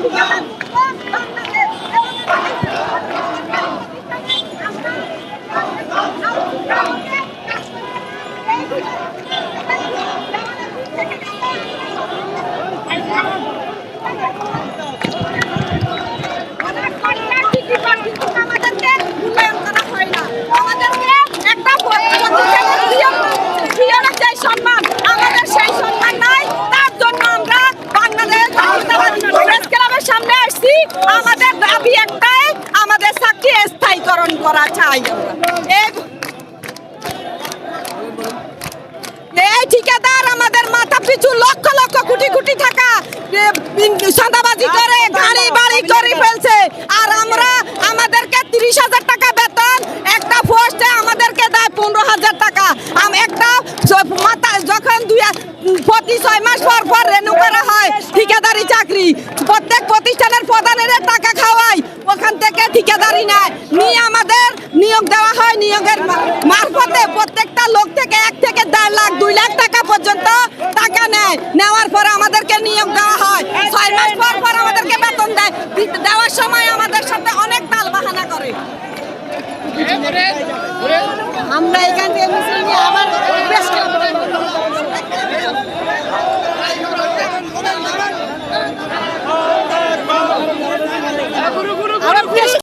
Yan! আমাদের দাবি একটাই, আমাদের চাকরি স্থায়ীকরণ করা চাই ঠিকাদার আমাদের মাথা পিছু লক্ষ লক্ষ কোটি কোটি টাকা সাদাবাজি করে, গাড়ি বাড়ি করে ফেলছে। আর আমরা আমাদেরকে তিরিশ হাজার প্রতি ছয় মাস পর পর রেনু করা হয়। ঠিকাদারি চাকরি। প্রত্যেক প্রতিষ্ঠানের প্রধানের টাকা খাওয়াই ওখান থেকে ঠিকাদারি নেয়। নিয়ে আমাদের নিয়োগ দেওয়া হয়। নিয়োগের মারফতে প্রত্যেকটা লোক থেকে এক থেকে দেড় লাখ, দুই লাখ টাকা পর্যন্ত টাকা নেয়। নেওয়ার পর আমাদেরকে নিয়োগ দেওয়া হয়। ছয় মাস পর পর আমাদেরকে বেতন দেয়। দেওয়ার সময় আমাদের সাথে অনেক তাল বাহানা করে। আমরা এখান থেকে আবার Yeah.